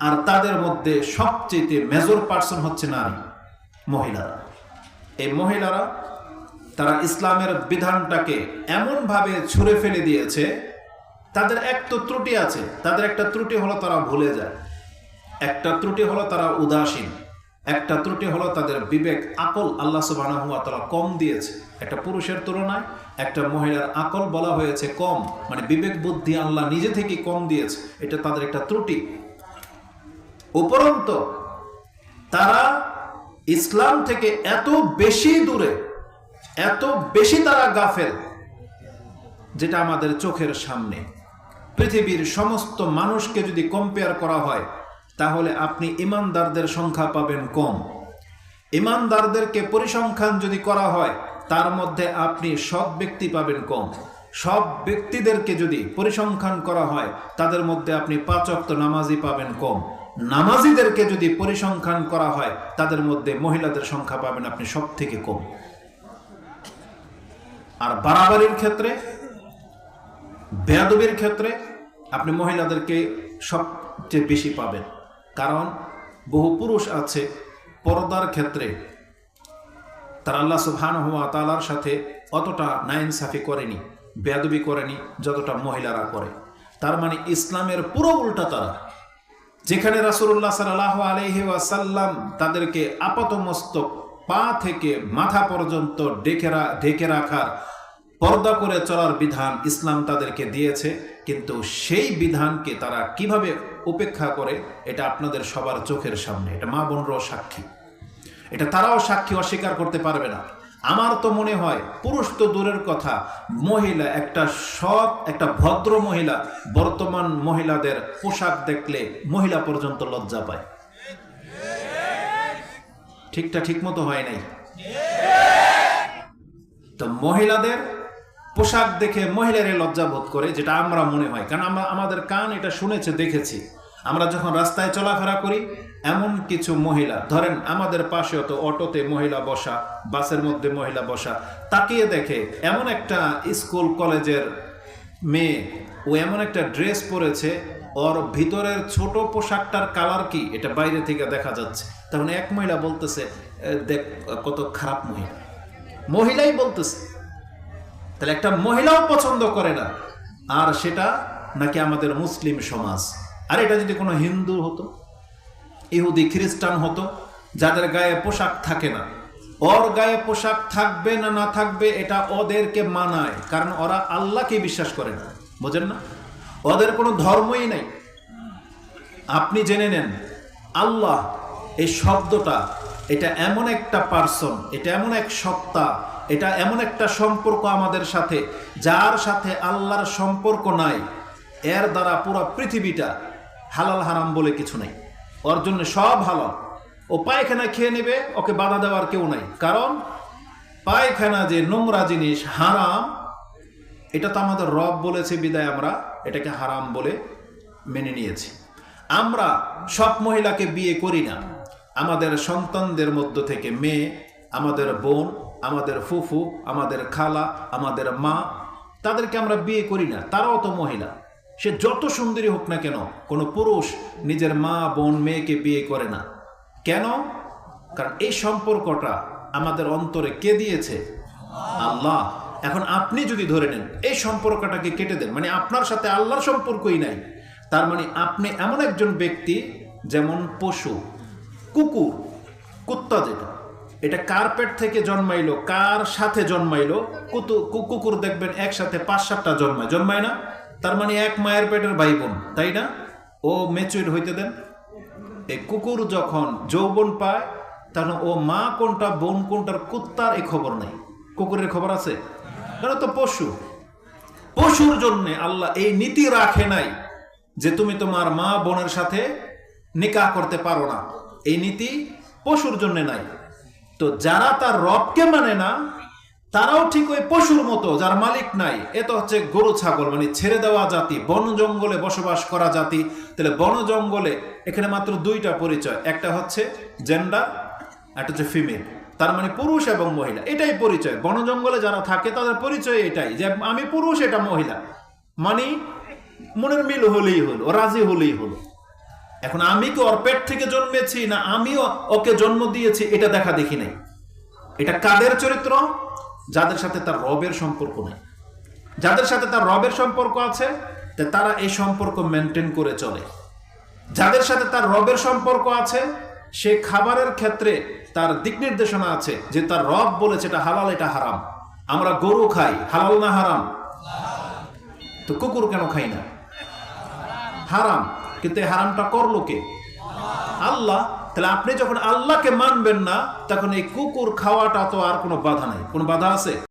আর তাদের মধ্যে সবচেয়ে মেজর পার্সন হচ্ছে নারী, মহিলারা। এই মহিলারা, তারা ইসলামের বিধানটাকে এমনভাবে ছুঁড়ে ফেলে দিয়েছে, তাদের এক তো ত্রুটি আছে, তাদের একটা ত্রুটি হলো তারা ভুলে যায়। একটা ত্রুটি হলো তারা উদাসীন, একটা ত্রুটি হলো তাদের বিবেক, আকল আল্লাহ ওয়া তাআলা কম দিয়েছে। একটা পুরুষের তুলনায় একটা মহিলার আকল বলা হয়েছে কম মানে বিবেক বুদ্ধি আল্লাহ নিজে থেকে কম দিয়েছে। এটা তাদের একটা ত্রুটি। উপরন্ত তারা ইসলাম থেকে এত বেশি দূরে, এত বেশি তারা গাফেল, যেটা আমাদের চোখের সামনে। পৃথিবীর সমস্ত মানুষকে যদি কম্পেয়ার করা হয়, তাহলে আপনি ইমানদারদের সংখ্যা পাবেন কম। ইমানদারদেরকে পরিসংখ্যান যদি করা হয়, তার মধ্যে আপনি সব ব্যক্তি পাবেন কম। সব ব্যক্তিদেরকে যদি পরিসংখ্যান করা হয়, তাদের মধ্যে আপনি পাঁচ অক্ত নামাজি পাবেন কম। নামাজিদেরকে যদি পরিসংখ্যান করা হয়, তাদের মধ্যে মহিলাদের সংখ্যা পাবেন আপনি সব থেকে কম। আর বাড়াবাড়ির ক্ষেত্রে, বেয়াদবির ক্ষেত্রে আপনি মহিলাদেরকে সবচেয়ে বেশি পাবেন। কারণ বহু পুরুষ আছে, পর্দার ক্ষেত্রে তারা আল্লাহ সুবহান হুয়া তালার সাথে অতটা নাইনসাফি করেনি, বেয়াদবি করেনি, যতটা মহিলারা করে। তার মানে ইসলামের পুরো উল্টা তারা। যেখানে রাসূলুল্লাহ সাল্লাল্লাহু আলাইহি ওয়াসাল্লাম তাদেরকে আপাতমস্তক পা থেকে মাথা পর্যন্ত ডেকে ঢেকে রাখার পর্দা করে চলার বিধান ইসলাম তাদেরকে দিয়েছে। কিন্তু সেই বিধানকে তারা কীভাবে উপেক্ষা করে, এটা আপনাদের সবার চোখের সামনে। এটা মা বোনরাও সাক্ষী। এটা তারাও সাক্ষী অস্বীকার করতে পারবে না। আমার তো মনে হয় পুরুষ তো দূরের কথা। মহিলা একটা সৎ, একটা ভদ্র মহিলা, বর্তমান মহিলাদের পোশাক দেখলে মহিলা পর্যন্ত লজ্জা পায়। ঠিকটা ঠিক মতো হয় নাই। তো মহিলাদের পোশাক দেখে মহিলারে লজ্জা বোধ করে, যেটা আমরা মনে হয়। কারণ আমরা, আমাদের কান এটা শুনেছে, দেখেছি। আমরা যখন রাস্তায় চলাফেরা করি, এমন কিছু মহিলা, ধরেন আমাদের পাশেও তো অটোতে মহিলা বসা, বাসের মধ্যে মহিলা বসা, তাকিয়ে দেখে এমন একটা স্কুল কলেজের মেয়ে, ও এমন একটা ড্রেস পরেছে, ওর ভিতরের ছোট পোশাকটার কালার কি? এটা বাইরে থেকে দেখা যাচ্ছে। তখন এক মহিলা বলতেছে দেখ, কত খারাপ মহিলা। মহিলাই বলতেছে, তাহলে একটা মহিলাও পছন্দ করে না। আর সেটা নাকি আমাদের মুসলিম সমাজ। আর এটা যদি কোনো হিন্দু হতো, ইহুদি, খ্রিস্টান হতো, যাদের গায়ে পোশাক থাকে না, ওর গায়ে পোশাক থাকবে না না থাকবে এটা ওদেরকে মানায়, কারণ ওরা আল্লাহকে বিশ্বাস করে না, বোঝেন না? ওদের কোনো ধর্মই নাই। আপনি জেনে নেন, আল্লাহ এই শব্দটা, এটা এমন একটা পার্সন এটা এমন এক সত্তা, এটা এমন একটা সম্পর্ক আমাদের সাথে, যার সাথে আল্লাহর সম্পর্ক নাই, এর দ্বারা পুরো পৃথিবীটা হালাল হারাম বলে কিছু নাই। ওর জন্য সব হালাল। ও পায়খানা খেয়ে নেবে, ওকে বাধা দেওয়ার কেউ নাই। কারণ পায়খানা যে নোংরা জিনিস, হারাম, এটা তো আমাদের রব বলেছে বিদায় আমরা, এটাকে হারাম বলে মেনে নিয়েছি। আমরা সব মহিলাকে বিয়ে করি না। আমাদের সন্তানদের মধ্য থেকে মেয়ে, আমাদের বোন, আমাদের ফুফু, আমাদের খালা, আমাদের মা, তাদেরকে আমরা বিয়ে করি না। তারাও তো মহিলা। সে যত সুন্দরী হোক না কেন, কোনো পুরুষ নিজের মা, বোন, মেয়েকে বিয়ে করে না। কেন? কারণ এই সম্পর্কটা আমাদের অন্তরে কে দিয়েছে? আল্লাহ। এখন আপনি যদি ধরে নেন, এই সম্পর্কটাকে কেটে দেন মানে আপনার সাথে আল্লাহর সম্পর্কই নাই। তার মানে আপনি এমন একজন ব্যক্তি, যেমন পশু, কুকুর, কুত্তা যেটা। এটা কার পেট থেকে জন্মাইলো, কার সাথে জন্মাইলো? কুতু কুকুর দেখবেন একসাথে পাঁচ সাতটা জন্মায়। জন্মায় না? তার মানে এক মায়ের পেটের ভাই বোন তাই না? ও মেচুর হইতে দেন। এই কুকুর যখন যৌবন পায় তখন ও মা কোনটা, বোন কোনটার কুত্তার এই খবর নাই। কুকুরের খবর আছে? এটা তো পশু। পশুর জন্য আল্লাহ এই নীতি রাখে নাই যে তুমি তোমার মা বোনের সাথে নিকাহ করতে পারো না। এই নীতি পশুর জন্য নাই। তো যারা তার রবকে মানে না তারাও ঠিক ওই পশুর মতো, যার মালিক নাই। এ তো হচ্ছে গরু, ছাগল মানে ছেড়ে দেওয়া জাতি, বন জঙ্গলে বসবাস করা জাতি। তাহলে বন জঙ্গলে এখানে মাত্র দুইটা পরিচয়। একটা হচ্ছে জেন্ডার একটা হচ্ছে ফিমেল তার মানে পুরুষ এবং মহিলা। এটাই পরিচয়। বন জঙ্গলে যারা থাকে, তাদের পরিচয় এটাই, যে আমি পুরুষ, এটা মহিলা। মানে মনের মিল হলেই হলো, রাজি হলেই হলো। এখন আমি কি ওর পেট থেকে জন্মেছি, না আমিও ওকে জন্ম দিয়েছি, এটা দেখা দেখি নাই। এটা কাদের চরিত্র? যাদের সাথে তার রবের সম্পর্ক নেই। যাদের সাথে তার রবের সম্পর্ক আছে তারা এই সম্পর্ক মেনটেন করে চলে। যাদের সাথে তার রবের সম্পর্ক আছে, সে খাবারের ক্ষেত্রে তার দিক নির্দেশনা আছে যে তার রব বলেছে এটা হালাল, এটা হারাম। আমরা গরু খাই, হালাল না হারাম? তো কুকুর কেন খাই না? হারাম। কিন্তু হারামটা করল কে? আল্লাহ তাহলে আপনি যখন আল্লাহকে মানবেন না, তখন এই কুকুর খাওয়াটা তো আর কোনো বাধা নাই। কোনো বাধা আছে?